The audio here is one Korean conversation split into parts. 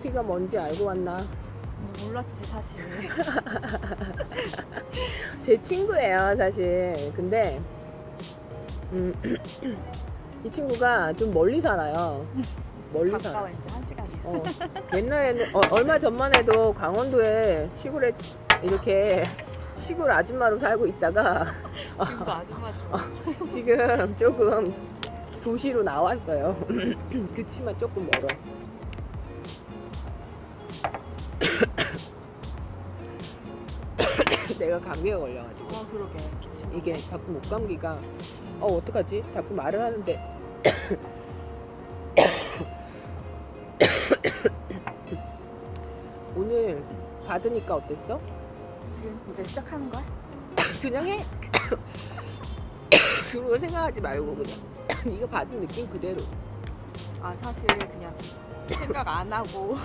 테라피가 뭔지 알고 왔나? 뭐 몰랐지 사실. 제 친구예요, 사실. 근데 음, 이 친구가 좀 멀리 살아요. 멀리 살아. 가까워 이제 한 시간이야. 어, 옛날에는 어, 얼마 전만 해도 강원도에 시골에 이렇게 시골 아줌마로 살고 있다가 지금도 아줌마죠. 지금 조금 도시로 나왔어요. 그치만 조금 멀어. 내가 감기가 걸려가지고 어 그러게. 이게 자꾸 목 감기가 어 어떡하지? 자꾸 말을 하는데 오늘 받으니까 어땠어? 지금 이제 시작하는 거야? 그냥 해. 그런 거 생각하지 말고 그냥 이거 받은 느낌 그대로. 아 사실 그냥 생각 안 하고.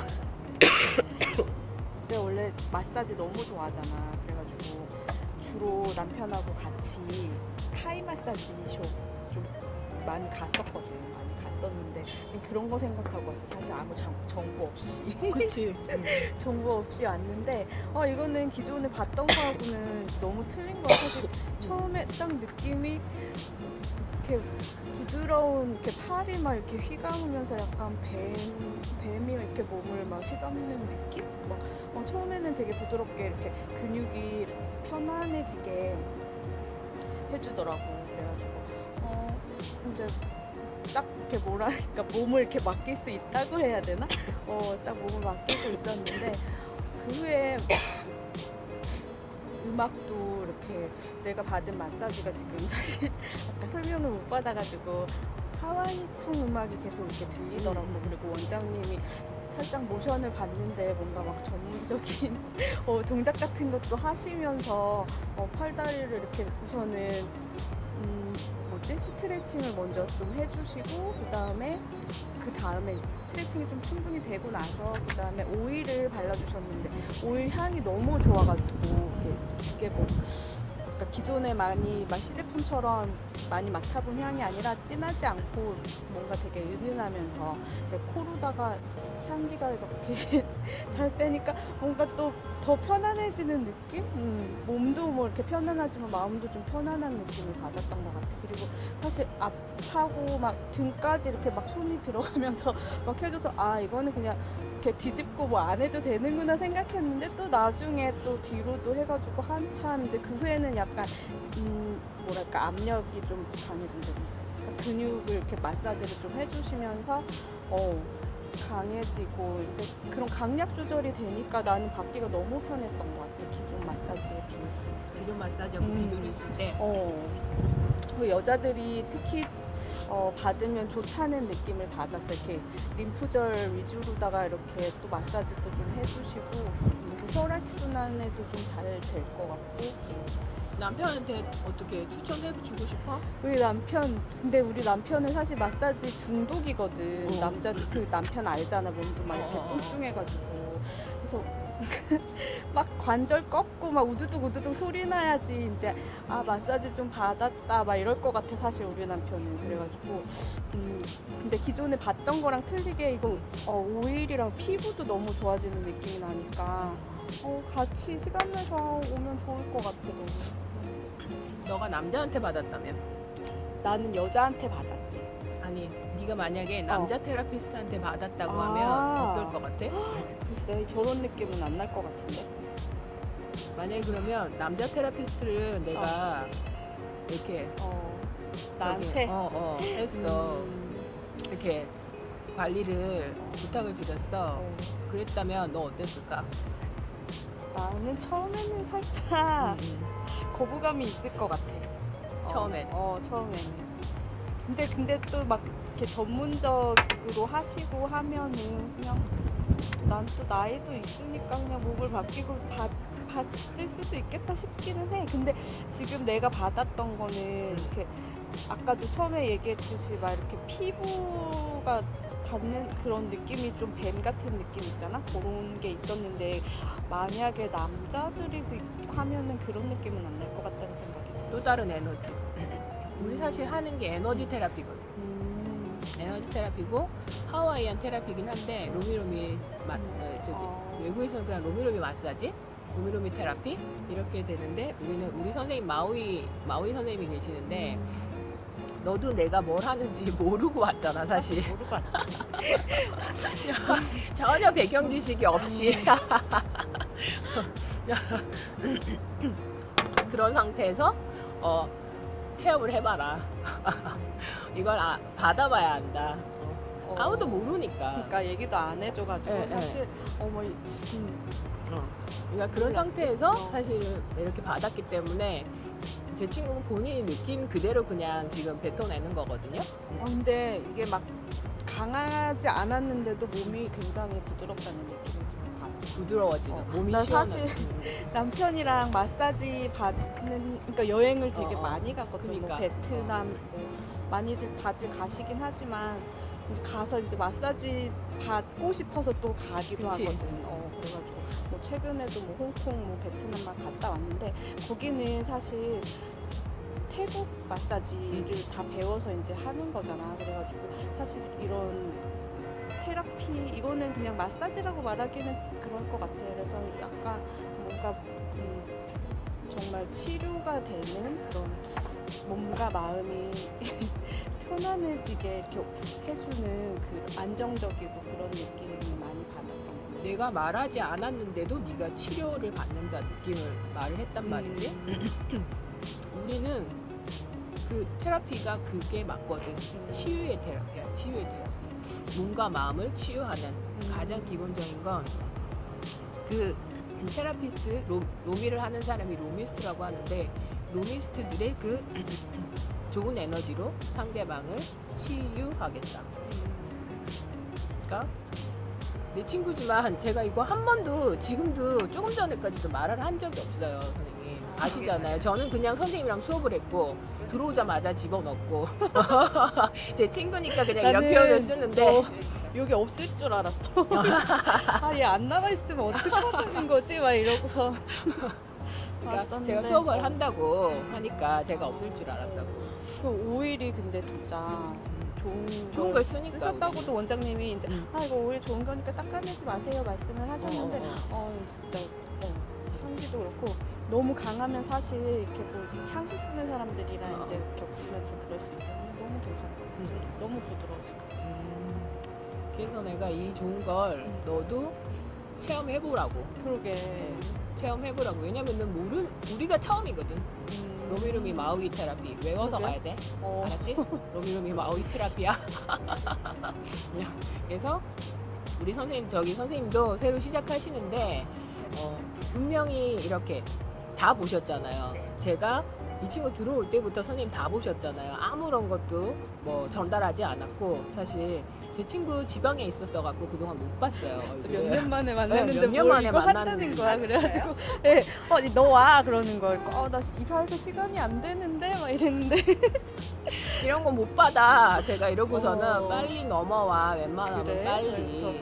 마사지 너무 좋아하잖아. 그래가지고 주로 남편하고 같이 타이 마사지 쇼좀 많이 갔었거든. 많이 갔었는데 그런 거 생각하고 왔어. 사실 아무 정, 정보 없이. 그렇지. 정보 없이 왔는데 아 이거는 기존에 봤던 거하고는 너무 틀린 거야 사실 처음에 딱 느낌이 이렇게 부드러운 이렇게 팔이 막 이렇게 휘감으면서 약간 뱀 뱀이 이렇게 몸을 막 휘감는 느낌 막 어, 처음에는 되게 부드럽게 이렇게 근육이 편안해지게 해주더라고 그래가지고 어 이제 딱 이렇게 뭐랄까 몸을 이렇게 맡길 수 있다고 해야 되나? 어, 딱 몸을 맡기고 있었는데 그 후에 음악도 이렇게 내가 받은 마사지가 지금 사실 아까 설명을 못 받아가지고 하와이풍 음악이 계속 이렇게 들리더라고 그리고 원장님이 살짝 모션을 봤는데 뭔가 막 전문적인 어, 동작 같은 것도 하시면서 어, 팔다리를 이렇게 우선은 음, 뭐지? 스트레칭을 먼저 좀 해주시고 그 다음에 그 다음에 스트레칭이 좀 충분히 되고 나서 그 다음에 오일을 발라주셨는데 오일 향이 너무 좋아가지고 이게, 뭐 그러니까 기존에 많이 막 시제품처럼 많이 맡아본 향이 아니라 진하지 않고 뭔가 되게 은은하면서 코로다가 향기가 이렇게 잘 빼니까 뭔가 또 더 편안해지는 느낌? 음, 몸도 뭐 이렇게 편안하지만 마음도 좀 편안한 느낌을 받았던 것 같아. 그리고 사실 앞하고 막 등까지 이렇게 막 손이 들어가면서 막 해줘서 아 이거는 그냥 이렇게 뒤집고 뭐 안 해도 되는구나 생각했는데 또 나중에 또 뒤로도 해가지고 한참 이제 그 후에는 약간 음 뭐랄까 압력이 좀 강해진다. 그러니까 근육을 이렇게 마사지를 좀 해주시면서 어 강해지고 이제 그런 강약 조절이 되니까 나는 받기가 너무 편했던 것 같아 기존 마사지에 비해서. 기존 마사지하고 음. 비교를 했을 때 어. 그 여자들이 특히 어, 받으면 좋다는 느낌을 받았어요. 이렇게 림프절 위주로다가 이렇게 또 마사지도 좀 해주시고 혈액순환에도 좀 잘 될 것 같고 남편한테 어떻게 추천해 주고 싶어? 우리 남편 근데 우리 남편은 사실 마사지 중독이거든. 어. 남자 그 남편 알잖아 몸도 막 이렇게 어, 어, 어. 뚱뚱해가지고 그래서 막 관절 꺾고 막 우두둑 우두둑 소리 나야지 이제 아 마사지 좀 받았다 막 이럴 것 같아 사실 우리 남편은 그래가지고 음 근데 기존에 봤던 거랑 틀리게 이거 어, 오일이랑 피부도 너무 좋아지는 느낌이 나니까 어 같이 시간 내서 오면 좋을 것 같아 너무. 너가 남자한테 받았다면 나는 여자한테 받았지. 아니 네가 만약에 남자 테라피스트한테 받았다고 아. 하면 어떨 것 같아? 글쎄 저런 느낌은 안 날 것 같은데. 만약에 그러면 남자 테라피스트를 내가 이렇게 어 나한테. 어, 어, 했어 음, 이렇게 관리를 부탁을 드렸어 어, 그랬다면 너 어땠을까? 나는 처음에는 살짝 음, 음. 거부감이 있을 것 같아. 어, 처음엔? 어 처음에는. 근데 근데 또 막 이렇게 전문적으로 하시고 하면은 그냥 난 또 나이도 있으니까 그냥 몸을 맡기고 받 받을 수도 있겠다 싶기는 해. 근데 지금 내가 받았던 거는 이렇게 아까도 처음에 얘기했듯이 막 이렇게 피부가 닿는 그런 느낌이 좀 뱀 같은 느낌 있잖아. 그런 게 있었는데 만약에 남자들이 그 하면은 그런 느낌은 안 날 것 같다는 생각이 들어. 또 다른 에너지 우리 사실 하는 게 에너지 테라피거든 음, 에너지 테라피고 하와이안 테라피긴 한데 로미로미 마, 어, 저기 어. 외국에서는 그냥 로미로미 마사지, 로미로미 테라피 이렇게 되는데 우리는 우리 선생님 마우이 마우이 선생님이 계시는데 너도 내가 뭘 하는지 모르고 왔잖아 사실 모르고 왔지. 전혀 배경 지식이 없이 그런 상태에서 어, 체험을 해봐라 이걸 아, 받아봐야 한다 어, 어. 아무도 모르니까 그러니까 얘기도 안 해줘가지고 예, 예. 사실 어머 이- 음, 어. 그러니까 그런 몰랐지. 상태에서 어. 사실은 이렇게 받았기 때문에 제 친구는 본인이 느낀 그대로 그냥 지금 뱉어내는 거거든요. 어, 근데 이게 막 강하지 않았는데도 몸이 굉장히 부드럽다는 느낌이 좀 받았어. 부드러워지는 어. 몸이 나. 사실 음. 남편이랑 마사지 받는 그러니까 여행을 되게 어, 어. 많이 갔거든요. 뭐 그러니까. 베트남 뭐 많이들 다들 가시긴 하지만 이제 가서 이제 마사지 받고 싶어서 또 가기도 그치. 하거든. 어, 그래가지고 뭐 최근에도 뭐 홍콩, 뭐 베트남만 갔다 왔는데 거기는 사실 태국 마사지를 다 배워서 이제 하는 거잖아. 그래가지고 사실 이런 테라피 이거는 그냥 마사지라고 말하기는 그럴 것 같아. 그래서 약간 뭔가 음, 정말 치료가 되는 그런 몸과 마음이 편안해지게 이렇게 해주는 그 안정적이고 그런 느낌 내가 말하지 않았는데도 네가 치료를 받는다 느낌을 말을 했단 말이지. 음. 우리는 그 테라피가 그게 맞거든. 치유의 테라피야. 치유의 테라피. 몸과 마음을 치유하는 가장 기본적인 건그 테라피스트 로, 로미를 하는 사람이 로미스트라고 하는데 로미스트들의 그 좋은 에너지로 상대방을 치유하겠다. 그러니까 내 친구지만 제가 이거 한 번도 지금도 조금 전에까지도 말을 한 적이 없어요, 선생님. 아시잖아요. 저는 그냥 선생님이랑 수업을 했고 들어오자마자 집어넣고 제 친구니까 그냥 이런 나는 표현을 쓰는데 어, 여기 없을 줄 알았어. 아, 얘 안 나가 있으면 어떡하자는 거지? 막 이러고서. 그러니까 왔었는데. 제가 수업을 한다고 하니까 제가 없을 줄 알았다고. 그 오일이 근데 진짜 좋은, 좋은 걸 쓰니까 쓰셨다고도 원장님이 이제 음. 아 이거 오일 좋은 거니까 닦아내지 마세요 말씀을 하셨는데 어, 어, 어, 진짜 어, 향기도 그렇고 너무 강하면 사실 이렇게 뭐 향수 쓰는 사람들이랑 어. 이제 겹치면 좀 그럴 수 있잖아요. 너무 괜찮고 음. 너무 부드러워. 음, 그래서 내가 이 좋은 걸 너도 체험해보라고. 그러게. 체험해보라고. 왜냐면은 모르 우리가 처음이거든. 음. 로미로미 마우이 테라피 외워서 그러게. 가야 돼. 어. 알았지? 로미로미 마우이 테라피야. 그래서 우리 선생님 저기 선생님도 새로 시작하시는데 어, 분명히 이렇게 다 보셨잖아요. 제가 이 친구 들어올 때부터 선생님 다 보셨잖아요. 아무런 것도 뭐 전달하지 않았고 사실 제 친구 지방에 있었어 갖고 그동안 못 봤어요. 몇 년 만에 만났는데 몇년 뭘 만에 이거 만났는데. 한다는 거야. 그래가지고 예, 어, 너와 그러는 거예요. 어, 나 이사해서 시간이 안 되는데 막 이랬는데 이런 거못 받아. 제가 이러고서는 어. 빨리 넘어와. 웬만하면 그래? 빨리. 그래서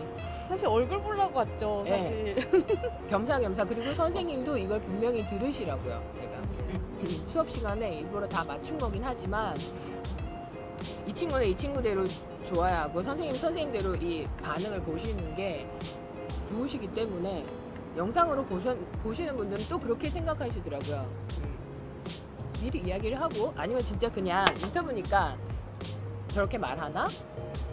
사실 얼굴 보려고 왔죠. 예. 사실. 겸사겸사 그리고 선생님도 이걸 분명히 들으시라고요. 제가 수업 시간에 일부러 다 맞춘 거긴 하지만 이 친구는 이 친구대로 좋아야 하고 선생님 선생님대로 이 반응을 보시는 게 좋으시기 때문에 영상으로 보셔, 보시는 분들은 또 그렇게 생각하시더라고요. 음. 미리 이야기를 하고 아니면 진짜 그냥 인터뷰니까 저렇게 말하나?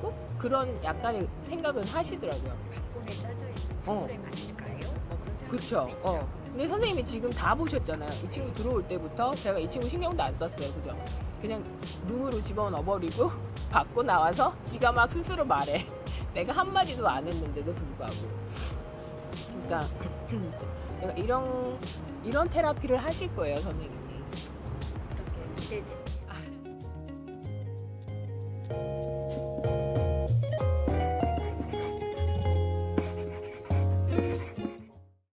꼭 그런 약간의 생각은 하시더라고요. 각본에 짜져 있는 어. 프로그램 아닐까요? 뭐 그런 그쵸. 어. 근데 선생님이 지금 다 보셨잖아요. 이 친구 들어올 때부터 제가 이 친구 신경도 안 썼어요. 그죠? 그냥 눈으로 집어넣어버리고 받고 나와서 지가 막 스스로 말해. 내가 한마디도 안 했는데도 불구하고. 그러니까 내가 이런 이런 테라피를 하실 거예요, 선생님이. 이렇게. 네. 아.